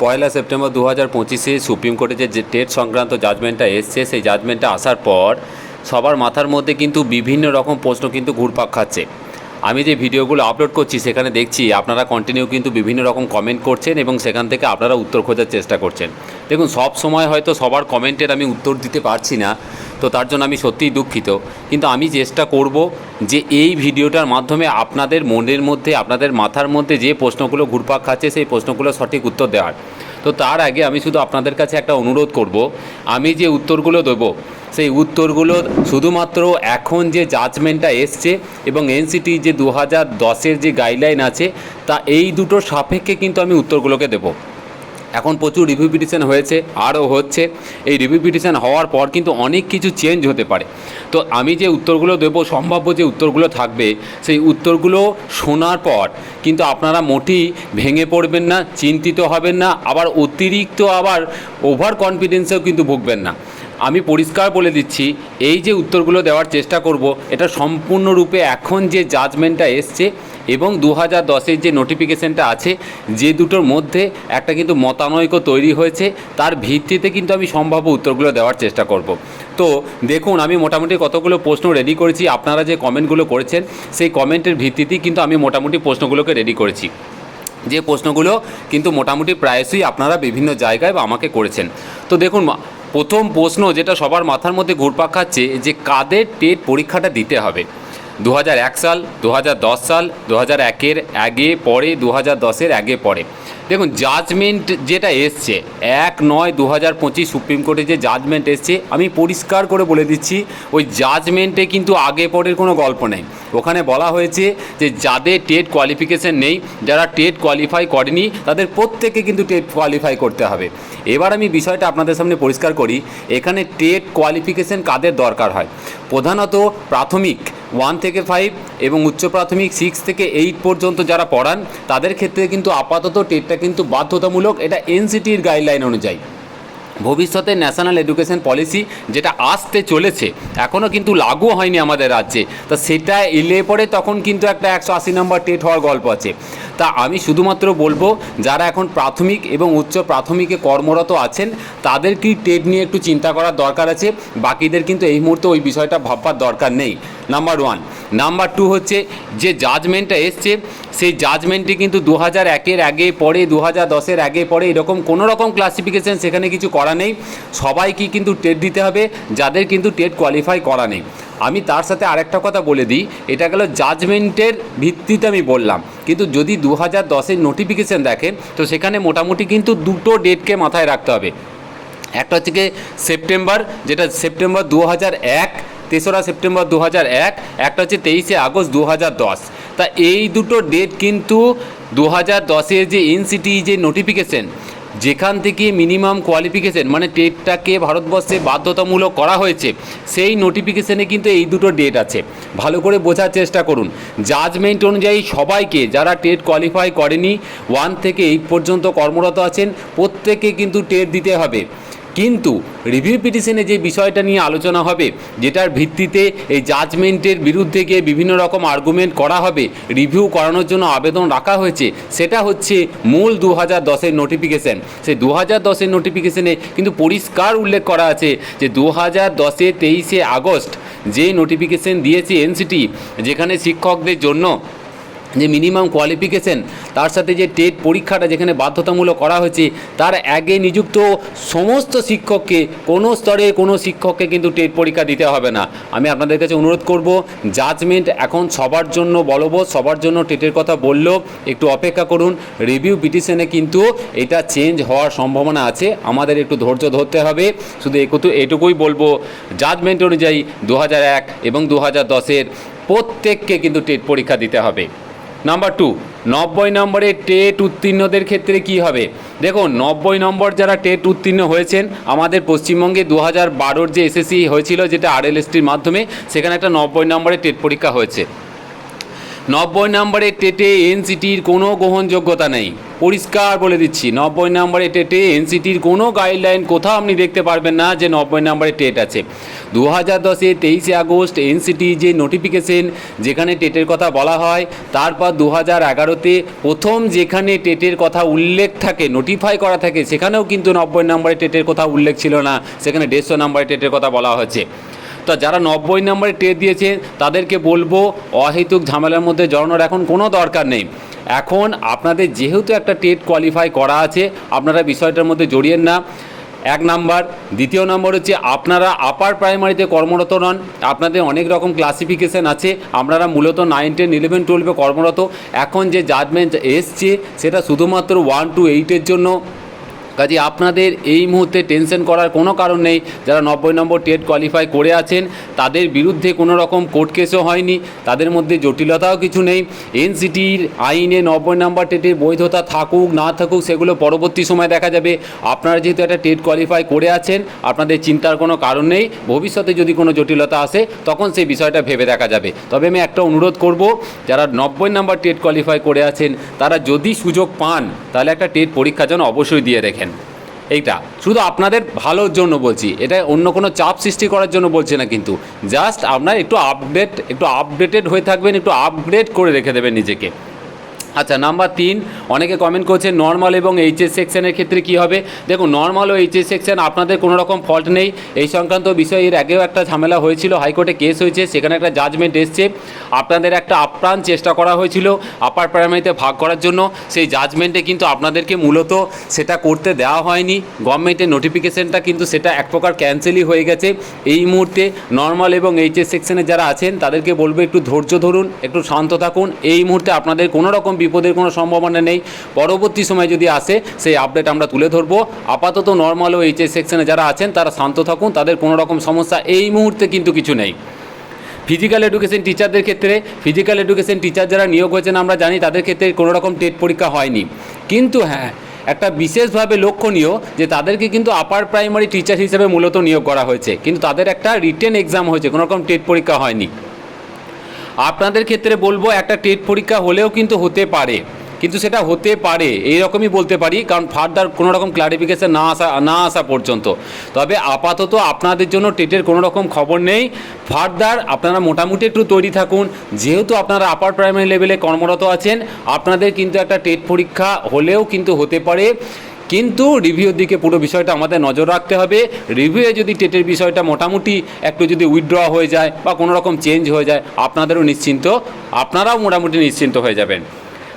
পয়লা September দু হাজার পঁচিশে সুপ্রিম কোর্টে যে টেট সংক্রান্ত জাজমেন্টটা এসছে, সেই জাজমেন্টটা আসার পর সবার মাথার মধ্যে কিন্তু বিভিন্ন রকম প্রশ্ন কিন্তু ঘুরপাক খাচ্ছে। আমি যে ভিডিওগুলো আপলোড করছি, সেখানে দেখছি আপনারা কন্টিনিউ কিন্তু বিভিন্ন রকম কমেন্ট করছেন এবং সেখান থেকে আপনারা উত্তর খোঁজার চেষ্টা করছেন। দেখুন, সব সময় হয়তো সবার কমেন্টের আমি উত্তর দিতে পারছি না, তো তার জন্য আমি সত্যিই দুঃখিত। কিন্তু আমি চেষ্টা করব যে এই ভিডিওটার মাধ্যমে আপনাদের মনের মধ্যে, আপনাদের মাথার মধ্যে যে প্রশ্নগুলো ঘুরপাক খাচ্ছে, সেই প্রশ্নগুলো সঠিক উত্তর দেওয়ার। তো তার আগে আমি শুধু আপনাদের কাছে একটা অনুরোধ করব। আমি যে উত্তরগুলো দেবো সেই উত্তরগুলো শুধুমাত্র এখন যে জাজমেন্টটা এসছে এবং এনসিটি যে দু হাজার দশের যে গাইডলাইন আছে, তা এই দুটোর সাপেক্ষে কিন্তু আমি উত্তরগুলোকে দেবো। এখন প্রচুর রিভিউ পিটিশন হয়েছে, আরও হচ্ছে। এই রিভিউ পিটিশন হওয়ার পর কিন্তু অনেক কিছু চেঞ্জ হতে পারে। তো আমি যে উত্তরগুলো দেবো, সম্ভাব্য যে উত্তরগুলো থাকবে, সেই উত্তরগুলো শোনার পর কিন্তু আপনারা মোটেই ভেঙে পড়বেন না, চিন্তিত হবেন না, আবার অতিরিক্ত আবার ওভার কনফিডেন্সেও কিন্তু ভুগবেন না। আমি পরিষ্কার বলে দিচ্ছি, এই যে উত্তরগুলো দেওয়ার চেষ্টা করব, এটা সম্পূর্ণরূপে এখন যে জাজমেন্টটা এসছে এবং দু হাজার দশের যে নোটিফিকেশানটা আছে, যে দুটোর মধ্যে একটা কিন্তু মতানৈক্য তৈরি হয়েছে, তার ভিত্তিতে কিন্তু আমি সম্ভাব্য উত্তরগুলো দেওয়ার চেষ্টা করব। তো দেখুন, আমি মোটামুটি কতগুলো প্রশ্ন রেডি করেছি, আপনারা যে কমেন্টগুলো করেছেন, সেই কমেন্টের ভিত্তিতেই কিন্তু আমি মোটামুটি প্রশ্নগুলোকে রেডি করেছি। যে প্রশ্নগুলো কিন্তু মোটামুটি প্রায়শই আপনারা বিভিন্ন জায়গায় বা আমাকে করেছেন। তো দেখুন প্রথম প্রশ্ন যেটা সবার মাথার মধ্যে ঘুরপাক খাচ্ছে, যে কাদের টেট পরীক্ষাটা দিতে হবে? দু সাল দু হাজার দশ সাল দু হাজার একের আগে পরে দু হাজার দশের আগে পরে। দেখুন জাজমেন্ট যেটা এসছে, এক নয় দু হাজার পঁচিশ সুপ্রিম কোর্টে যে জাজমেন্ট এসছে, আমি পরিষ্কার করে বলে দিচ্ছি, ওই জাজমেন্টে কিন্তু আগে পরের কোনো গল্প নেই। ওখানে বলা হয়েছে যে, যাদের টেট কোয়ালিফিকেশন নেই, যারা টেট কোয়ালিফাই করেনি, তাদের প্রত্যেকে কিন্তু টেট কোয়ালিফাই করতে হবে। এবার আমি বিষয়টা আপনাদের সামনে পরিষ্কার করি, এখানে টেট কোয়ালিফিকেশন কাদের দরকার হয়? প্রধানত প্রাথমিক ওয়ান থেকে ফাইভ এবং উচ্চ প্রাথমিক সিক্স থেকে এইট পর্যন্ত যারা পড়ান, তাদের ক্ষেত্রে কিন্তু আপাতত টেটটা কিন্তু বাধ্যতামূলক। এটা এনসিটির গাইডলাইন অনুযায়ী। ভবিষ্যতে ন্যাশনাল এডুকেশন পলিসি যেটা আসতে চলেছে এখনও কিন্তু লাগু হয়নি আমাদের রাজ্যে। তা সেটা এলে পরে তখন কিন্তু একটা একশো আশি নম্বর টেট হওয়ার গল্প আছে। তা আমি শুধুমাত্র বলব, যারা এখন প্রাথমিক এবং উচ্চ প্রাথমিকে কর্মরত আছেন, তাদের কি টেট নিয়ে একটু চিন্তা করার দরকার আছে? বাকিদের কিন্তু এই মুহূর্তে ওই বিষয়টা ভাববার দরকার নেই। নাম্বার ওয়ান নাম্বার টু হচ্ছে যে জাজমেন্টটা এসছে, সেই জাজমেন্টে কিন্তু দু হাজার একের আগে পরে দু হাজার দশের আগে পরে এরকম কোনো রকম ক্লাসিফিকেশন সেখানে কিছু করা নেই। সবাইকে কিন্তু টেট দিতে হবে, যাদের কিন্তু টেট কোয়ালিফাই করা নেই। আমি তার সাথে আরেকটা কথা বলে দিই, এটা গেল জাজমেন্টের ভিত্তিতে আমি বললাম। কিন্তু যদি দু হাজার দশের নোটিফিকেশান দেখেন তো সেখানে মোটামুটি কিন্তু দুটো ডেটকে মাথায় রাখতে হবে। একটা হচ্ছে সেপ্টেম্বর যেটা সেপ্টেম্বর দু হাজার এক তেসরা সেপ্টেম্বর দু এক, একটা হচ্ছে তেইশে আগস্ট দু হাজার দশ। তা এই দুটো ডেট কিন্তু দু হাজার দশের যে এনসিটি যে নোটিফিকেশন যেখান থেকে মিনিমাম কোয়ালিফিকেশন মানে টেটটাকে ভারতবর্ষে বাধ্যতামূলক করা হয়েছে, সেই নোটিফিকেশনে কিন্তু এই দুটো ডেট আছে। ভালো করে বোঝার চেষ্টা করুন। জাজমেন্ট অনুযায়ী সবাইকে যারা টেট কোয়ালিফাই করেনি ওয়ান থেকে এইট পর্যন্ত কর্মরত আছেন প্রত্যেকে কিন্তু টেট দিতে হবে। কিন্তু রিভিউ পিটিশনে যে বিষয়টা নিয়ে আলোচনা হবে, যেটার ভিত্তিতে এই জাজমেন্টের বিরুদ্ধে গিয়ে বিভিন্ন রকম আর্গুমেন্ট করা হবে রিভিউ করানোর জন্য আবেদন রাখা হয়েছে, সেটা হচ্ছে মূল দু হাজার দশের নোটিফিকেশান সেই দু হাজার দশের নোটিফিকেশানে কিন্তু পরিষ্কার উল্লেখ করা আছে যে দু হাজার দশে তেইশে আগস্ট যে নোটিফিকেশন দিয়েছে এনসিটি যেখানে শিক্ষকদের জন্য যে মিনিমাম কোয়ালিফিকেশন তার সাথে যে টেট পরীক্ষাটা যেখানে বাধ্যতামূলক করা হয়েছে, তার আগে নিযুক্ত সমস্ত শিক্ষককে, কোনো স্তরে কোনো শিক্ষককে কিন্তু টেট পরীক্ষা দিতে হবে না। আমি আপনাদের কাছে অনুরোধ করব জাজমেন্ট এখন সবার জন্য বলবৎ সবার জন্য টেটের কথা বললেও একটু অপেক্ষা করুন। রিভিউ পিটিশনে কিন্তু এটা চেঞ্জ হওয়ার সম্ভাবনা আছে, আমাদের একটু ধৈর্য ধরতে হবে। শুধু একটু এটুকুই বলব জাজমেন্ট অনুযায়ী দু এবং দু হাজার দশের প্রত্যেককে কিন্তু টেট পরীক্ষা দিতে হবে। নাম্বার টু নব্বই নম্বরে টেট উত্তীর্ণদের ক্ষেত্রে কি হবে? দেখুন, নব্বই নম্বর যারা টেট উত্তীর্ণ হয়েছেন, আমাদের পশ্চিমবঙ্গে দু হাজার বারোর যে এসএসসি হয়েছিল, যেটা আরএলএসটির মাধ্যমে, সেখানে একটা নব্বই নম্বরে টেট পরীক্ষা হয়েছে। নব্বই নম্বরের টেটে এনসিটির কোনো গ্রহণযোগ্যতা নেই। পরিষ্কার বলে দিচ্ছি, নব্বই নম্বরে টেটে এনসিটির কোনো গাইডলাইন কোথাও আপনি দেখতে পারবেন না যে নব্বই নম্বরে টেট আছে। দু হাজার দশে তেইশে আগস্ট এনসিটি যে নোটিফিকেশন যেখানে টেটের কথা বলা হয়, তারপর দু হাজার এগারোতে প্রথম যেখানে টেটের কথা উল্লেখ থাকে নোটিফাই করা থাকে, সেখানেও কিন্তু নব্বই নম্বরে টেটের কথা উল্লেখ ছিল না, সেখানে দেড়শো নম্বরে টেটের কথা বলা হচ্ছে তো যারা নব্বই নম্বরে টেট দিয়েছে, তাদেরকে বলব অহেতুক ঝামেলার মধ্যে জড়ানোর এখন কোনো দরকার নেই। এখন আপনাদের যেহেতু একটা টেট কোয়ালিফাই করা আছে, আপনারা বিষয়টার মধ্যে জড়িয়েন না। এক নাম্বার। দ্বিতীয় নম্বর হচ্ছে আপনারা আপার প্রাইমারিতে কর্মরত নন। আপনাদের অনেক রকম ক্লাসিফিকেশন আছে। আপনারা মূলত নাইন টেন ইলেভেন টুয়েলভে কর্মরত। এখন যে জাজমেন্ট এসছে, সেটা শুধুমাত্র ওয়ান টু এইটের জন্য। কাজে আপনাদের এই মুহূর্তে টেনশন করার কোনো কারণ নেই। যারা নব্বই নম্বর টেট কোয়ালিফাই করে আছেন, তাদের বিরুদ্ধে কোনো রকম কোর্ট কেসও হয়নি। তাদের মধ্যে জটিলতাও কিছু নেই। এনসিটির আইনে নব্বই নম্বর টেটের বৈধতা থাকুক, না থাকুক, সেগুলো পরবর্তী সময় দেখা যাবে। আপনারা যেহেতু একটা টেট কোয়ালিফাই করে আছেন, আপনাদের চিন্তার কোনো কারণ নেই। ভবিষ্যতে যদি কোনো জটিলতা আসে, তখন সেই বিষয়টা ভেবে দেখা যাবে। তবে আমি একটা অনুরোধ করব, যারা নব্বই নম্বর টেট কোয়ালিফাই করে আছেন, তারা যদি সুযোগ পান, তাহলে একটা টেট পরীক্ষা যেন অবশ্যই দিয়ে দেখেন। এইটা, শুধু আপনাদের ভালোর জন্য বলছি, এটা অন্য কোনো চাপ সৃষ্টি করার জন্য বলছি না কিন্তু জাস্ট আপনার একটু আপডেট একটু আপডেটেড হয়ে থাকবেন, একটু আপগ্রেড করে রেখে দেবেন নিজেকে। আচ্ছা নাম্বার তিন, অনেকে কমেন্ট করছে নর্মাল এবং এইচএস সেকশনের ক্ষেত্রে কি হবে? দেখুন নর্মাল ও এইচএস সেকশন আপনাদের কোনো রকম ফল্ট নেই। এই সংক্রান্ত বিষয়ে এর আগেও একটা ঝামেলা হয়েছিল, হাইকোর্টে কেস হয়েছে, সেখানে একটা জাজমেন্ট এসছে। আপনাদের একটা আপ্রাণ চেষ্টা করা হয়েছিল আপার প্রাইমারিতে ভাগ করার জন্য। সেই জাজমেন্টে কিন্তু আপনাদেরকে মূলত সেটা করতে দেওয়া হয়নি। গভর্নমেন্টের নোটিফিকেশনটা কিন্তু সেটা এক প্রকার ক্যান্সেলই হয়ে গেছে। এই মুহূর্তে নর্মাল এবং এইচএস সেকশনে যারা আছেন, তাদেরকে বলব একটু ধৈর্য ধরুন, একটু শান্ত থাকুন। এই মুহূর্তে আপনাদের কোনো রকম বিপদের কোনো সম্ভাবনা নেই। পরবর্তী সময় যদি আসে, সেই আপডেট আমরা তুলে ধরবো। আপাতত নর্মাল ও এইচএস সেকশনে যারা আছেন, তারা শান্ত থাকুন, তাদের কোনো রকম সমস্যা এই মুহূর্তে কিন্তু কিছু নেই। ফিজিক্যাল এডুকেশন টিচারদের ক্ষেত্রে ফিজিক্যাল এডুকেশন টিচার যারা নিয়োগ হয়েছেন, আমরা জানি তাদের ক্ষেত্রে কোনো রকম টেট পরীক্ষা হয়নি। কিন্তু হ্যাঁ একটা বিশেষভাবে লক্ষণীয় যে তাদেরকে কিন্তু আপার প্রাইমারি টিচার হিসেবে মূলত নিয়োগ করা হয়েছে। কিন্তু তাদের একটা রিটেন এক্সাম হয়েছে, কোনো রকম টেট পরীক্ষা হয়নি। আপনাদের ক্ষেত্রে বলব একটা টেট পরীক্ষা হলেও কিন্তু হতে পারে। কিন্তু সেটা হতে পারে এই রকমই বলতে পারি, কারণ ফার্দার কোনো রকম ক্লারিফিকেশন না আসা না আসা পর্যন্ত। তবে আপাতত আপনাদের জন্য টেটের কোনো রকম খবর নেই। ফার্দার আপনারা মোটামুটি একটু তৈরি থাকুন। যেহেতু আপনারা আপার প্রাইমারি লেভেলে কর্মরত আছেন, আপনাদের কিন্তু একটা টেট পরীক্ষা হলেও কিন্তু হতে পারে। কিন্তু রিভিউর দিকে পুরো বিষয়টা আমাদের নজর রাখতে হবে। রিভিউয়ে যদি টেটের বিষয়টা মোটামুটি একটু যদি উইথড্র হয়ে যায় বা কোনো রকম চেঞ্জ হয়ে যায়, আপনাদেরও নিশ্চিন্ত, আপনারাও মোটামুটি নিশ্চিন্ত হয়ে যাবেন।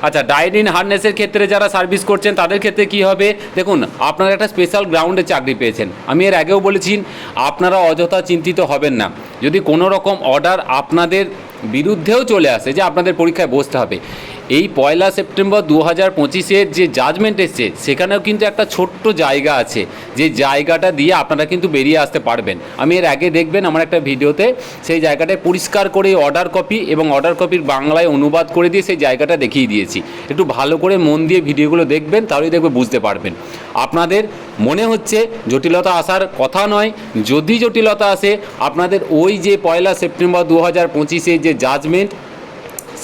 আচ্ছা ডাইট ইন হার্নেসের ক্ষেত্রে যারা সার্ভিস করছেন, তাদের ক্ষেত্রে কি হবে? দেখুন, আপনারা একটা স্পেশাল গ্রাউন্ডে চাকরি পেয়েছেন। আমি এর আগেও বলেছি, আপনারা অযথা চিন্তিত হবেন না। যদি কোনো রকম অর্ডার আপনাদের বিরুদ্ধেও চলে আসে, যে আপনাদের পরীক্ষায় বসতে হবে এই পয়লা সেপ্টেম্বর দু হাজার পঁচিশের যে জাজমেন্ট এসছে, সেখানেও কিন্তু একটা ছোট্ট জায়গা আছে। যে জায়গাটা দিয়ে আপনারা কিন্তু বেরিয়ে আসতে পারবেন। আমি এর আগে দেখবেন আমার একটা ভিডিওতে সেই জায়গাটায় পরিষ্কার করে অর্ডার কপি এবং অর্ডার কপির বাংলায় অনুবাদ করে দিয়ে সেই জায়গাটা দেখিয়ে দিয়েছি। একটু ভালো করে মন দিয়ে ভিডিওগুলো দেখবেন, তাহলেই দেখবে বুঝতে পারবেন। আপনাদের মনে হচ্ছে জটিলতা আসার কথা নয়। যদি জটিলতা আসে, আপনাদের ওই যে পয়লা সেপ্টেম্বর দু হাজার পঁচিশে যে জাজমেন্ট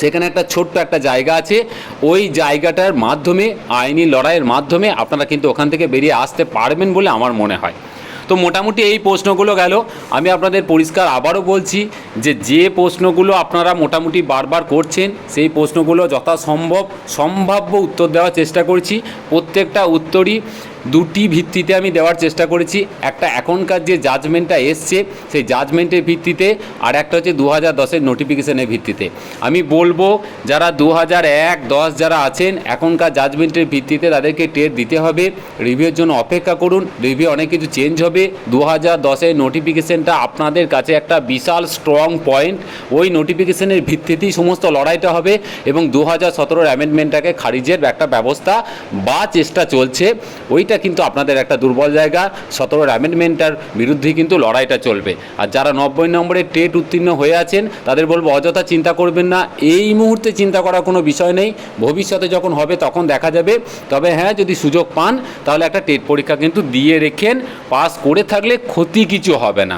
সেখানে একটা ছোট্ট একটা জায়গা আছে। ওই জায়গাটার মাধ্যমে, আইনি লড়াইয়ের মাধ্যমে আপনারা কিন্তু ওখান থেকে বেরিয়ে আসতে পারবেন বলে আমার মনে হয়। তো মোটামুটি এই প্রশ্নগুলো গেল। আমি আপনাদের পরিষ্কার আবারও বলছি যে যে প্রশ্নগুলো আপনারা মোটামুটি বারবার করছেন, সেই প্রশ্নগুলো যথাসম্ভব, সম্ভাব্য উত্তর দেওয়ার চেষ্টা করছি। প্রত্যেকটা উত্তরই দুটি ভিত্তিতে আমি দেওয়ার চেষ্টা করেছি। একটা এখনকার যে জাজমেন্টটা এসছে, সেই জাজমেন্টের ভিত্তিতে আর একটা হচ্ছে দু হাজার দশের নোটিফিকেশনের ভিত্তিতে। আমি বলব, যারা দু হাজার এক, দশ যারা আছেন, এখনকার জাজমেন্টের ভিত্তিতে তাদেরকে টেট দিতে হবে। রিভিউর জন্য অপেক্ষা করুন। রিভিউ অনেক কিছু চেঞ্জ হবে। দু হাজার দশের নোটিফিকেশনটা আপনাদের কাছে একটা বিশাল স্ট্রং পয়েন্ট ওই নোটিফিকেশনের ভিত্তিতেই সমস্ত লড়াইটা হবে এবং দু হাজার সতেরোর অ্যামেন্ডমেন্টটাকে খারিজের একটা ব্যবস্থা বা চেষ্টা চলছে। ওইটা কিন্তু আপনাদের একটা দুর্বল জায়গা। সতেরোর অ্যামেন্ডমেন্টটার বিরুদ্ধে কিন্তু লড়াইটা চলবে। আর যারা নব্বই নম্বরে টেট উত্তীর্ণ হয়ে আছেন, তাদের বলব অযথা চিন্তা করবেন না। এই মুহূর্তে চিন্তা করার কোনো বিষয় নেই। ভবিষ্যতে যখন হবে তখন দেখা যাবে। তবে হ্যাঁ যদি সুযোগ পান, তাহলে একটা টেট পরীক্ষা কিন্তু দিয়ে রেখেন। পাস করে থাকলে ক্ষতি কিছু হবে না।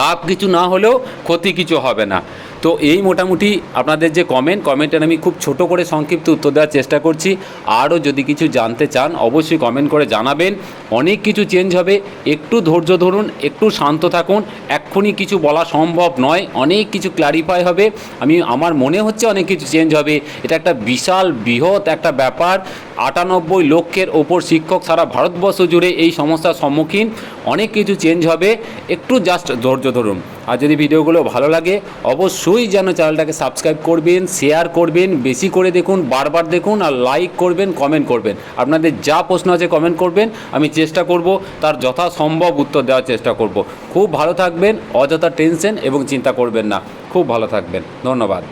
লাভ কিছু না হলেও ক্ষতি কিছু হবে না। তো এই মোটামুটি আপনাদের যে কমেন্ট কমেন্টের আমি খুব ছোট করে সংক্ষিপ্ত উত্তর দেওয়ার চেষ্টা করছি। আরও যদি কিছু জানতে চান, অবশ্যই কমেন্ট করে জানাবেন। অনেক কিছু চেঞ্জ হবে। একটু ধৈর্য ধরুন, একটু শান্ত থাকুন। এক্ষুনি কিছু বলা সম্ভব নয়। অনেক কিছু ক্লারিফাই হবে। আমি, আমার মনে হচ্ছে অনেক কিছু চেঞ্জ হবে। এটা একটা বিশাল, বৃহৎ একটা ব্যাপার। আটানব্বই লক্ষের ওপর শিক্ষক সারা ভারতবর্ষ জুড়ে এই সমস্যার সম্মুখীন। অনেক কিছু চেঞ্জ হবে। একটু জাস্ট ধৈর্য ধরুন। আর যদি ভিডিওগুলো ভালো লাগে, অবশ্যই যেন চ্যানেলটাকে সাবস্ক্রাইব করবেন, শেয়ার করবেন, বেশি করে দেখুন, বারবার দেখুন আর লাইক করবেন, কমেন্ট করবেন। আপনাদের যা প্রশ্ন আছে কমেন্ট করবেন, আমি চেষ্টা করব তার যথাসম্ভব উত্তর দেওয়ার চেষ্টা করব। খুব ভালো থাকবেন, অযথা টেনশন এবং চিন্তা করবেন না। খুব ভালো থাকবেন। ধন্যবাদ।